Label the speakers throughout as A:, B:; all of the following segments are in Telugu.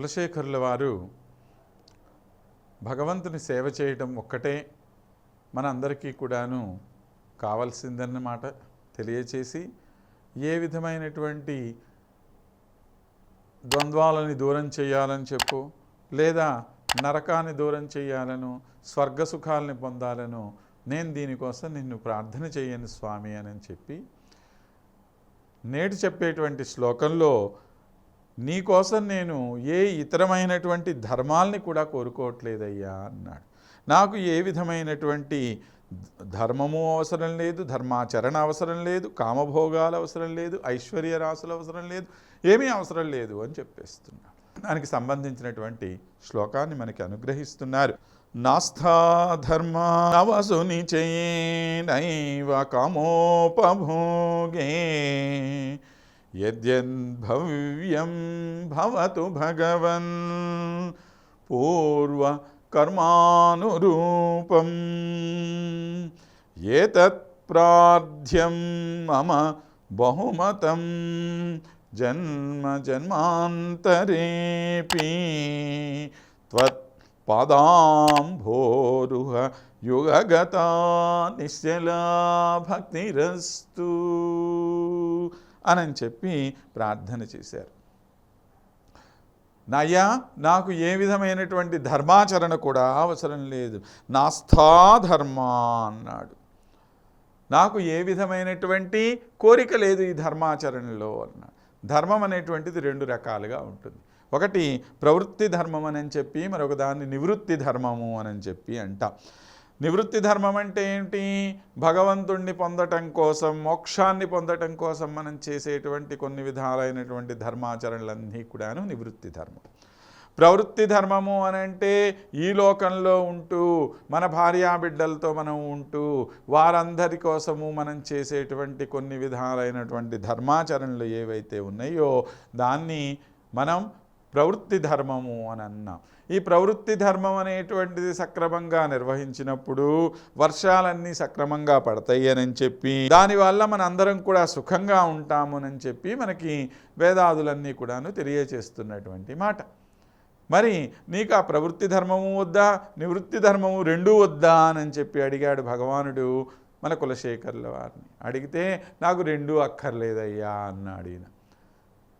A: కులశేఖరుల వారు భగవంతుని సేవ చేయడం ఒక్కటే మన అందరికీ కూడాను కావాల్సిందన్నమాట. తెలియచేసి ఏ విధమైనటువంటి ద్వంద్వాలని దూరం చేయాలని చెప్పు లేదా నరకాన్ని దూరం చేయాలను స్వర్గసుఖాలని పొందాలను నేను దీనికోసం నిన్ను ప్రార్థన చేయను స్వామి అని చెప్పి నేటి చెప్పేటువంటి శ్లోకంలో నీకోసం నేను ఏ ఇతరమైనటువంటి ధర్మాల్ని కూడా కోరుకోవట్లేదయ్యా అన్నాడు. నాకు ఏ విధమైనటువంటి ధర్మము అవసరం లేదు ధర్మాచరణ అవసరం లేదు కామభోగాలు అవసరం లేదు ఐశ్వర్య రాసులు అవసరం లేదు ఏమీ అవసరం లేదు అని చెప్పేస్తున్నాడు. దానికి సంబంధించినటువంటి శ్లోకాన్ని మనకి అనుగ్రహిస్తున్నారు. నాస్థా ధర్మావసుని కామోపభోగే यद्यद्भव्यं भवतु भगवन् पूर्वकर्मानुरूपम् एतत् प्रार्थ्यं मम बहुमतं। जन्म जन्मान्तरेऽपि त्वत्पादाम्भोरुह युगगता निश्चला भक्तिरस्तु అని చెప్పి ప్రార్థన చేశారు. నయ్యా నాకు ఏ విధమైనటువంటి ధర్మాచరణ కూడా అవసరం లేదు. నాస్థా ధర్మ అన్నాడు. నాకు ఏ విధమైనటువంటి కోరిక లేదు ఈ ధర్మాచరణలో అన్నాడు. ధర్మం అనేటువంటిది రెండు రకాలుగా ఉంటుంది. ఒకటి ప్రవృత్తి ధర్మం అని చెప్పి మరొక దాన్ని నివృత్తి ధర్మము అని చెప్పి అంటాం. నివృత్తి ధర్మం అంటే ఏంటి? భగవంతుణ్ణి పొందటం కోసం మోక్షాన్ని పొందటం కోసం మనం చేసేటువంటి కొన్ని విధాలైనటువంటి ధర్మాచరణలన్నీ కూడాను నివృత్తి ధర్మం. ప్రవృత్తి ధర్మము అని అంటే ఈ లోకంలో ఉంటూ మన భార్యాబిడ్డలతో మనం ఉంటూ వారందరి కోసము మనం చేసేటువంటి కొన్ని విధాలైనటువంటి ధర్మాచరణలు ఏవైతే ఉన్నాయో దాన్ని మనం ప్రవృత్తి ధర్మము అని అన్నాం. ఈ ప్రవృత్తి ధర్మం అనేటువంటిది సక్రమంగా నిర్వహించినప్పుడు వర్షాలన్నీ సక్రమంగా పడతాయి అని చెప్పి దానివల్ల మన అందరం కూడా సుఖంగా ఉంటాము అని చెప్పి మనకి వేదాదులన్నీ కూడాను తెలియచేస్తున్నటువంటి మాట. మరి నీకు ఆ ప్రవృత్తి ధర్మము వద్దా నివృత్తి ధర్మము రెండూ వద్దా అని చెప్పి అడిగాడు భగవానుడు మన కులశేఖరుల వారిని. అడిగితే నాకు రెండూ అక్కర్లేదయ్యా అన్నాడు ఈయన.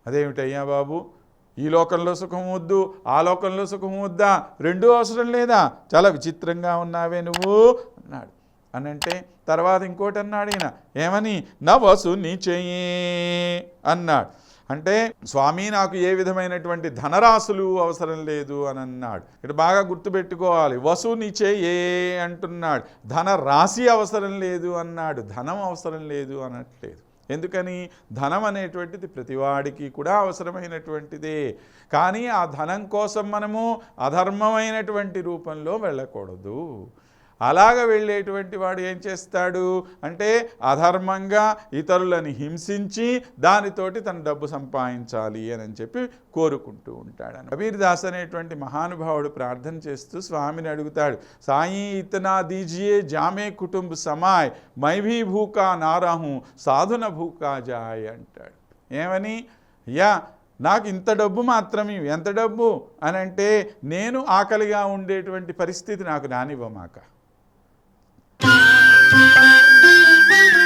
A: అదేమిటయ్యా బాబు? ఈ లోకంలో సుఖం వద్దు ఆ లోకంలో సుఖం వద్దా? రెండూ అవసరం లేదా? చాలా విచిత్రంగా ఉన్నావే నువ్వు అన్నాడు. అని అంటే తర్వాత ఇంకోటి అన్నాడు ఈయన ఏమని? నవసు నీచయే అన్నాడు. అంటే స్వామి నాకు ఏ విధమైనటువంటి ధనరాశులు అవసరం లేదు అని అన్నాడు. ఇక్కడ బాగా గుర్తుపెట్టుకోవాలి. వసు నిచే అంటున్నాడు. ధన రాశి అవసరం లేదు అన్నాడు. ధనం అవసరం లేదు అనట్లేదు. ఎందుకని ధనం అనేటువంటిది ప్రతివాడికి కూడా అవసరమైనటువంటిదే. కానీ ఆ ధనం కోసం మనము అధర్మమైనటువంటి రూపంలో వెళ్ళకూడదు. అలాగ వెళ్ళేటువంటి వాడు ఏం చేస్తాడు అంటే అధర్మంగా ఇతరులని హింసించి దానితోటి తన డబ్బు సంపాదించాలి అని చెప్పి కోరుకుంటూ ఉంటాడు కబీర్ దాస్ అనేటువంటి మహానుభావుడు ప్రార్థన చేస్తూ స్వామిని అడుగుతాడు సాయి ఇతనా దీజియే జామే కుటుంబ సమాయ్ మైభీ భూకా నారాహు సాధున భూకా జాయ్ అంటాడు. ఏమని? యా నాకు ఇంత డబ్బు మాత్రమే ఎంత డబ్బు? అని అంటే నేను ఆకలిగా ఉండేటువంటి పరిస్థితి నాకు రానివ్వమాక. Fire!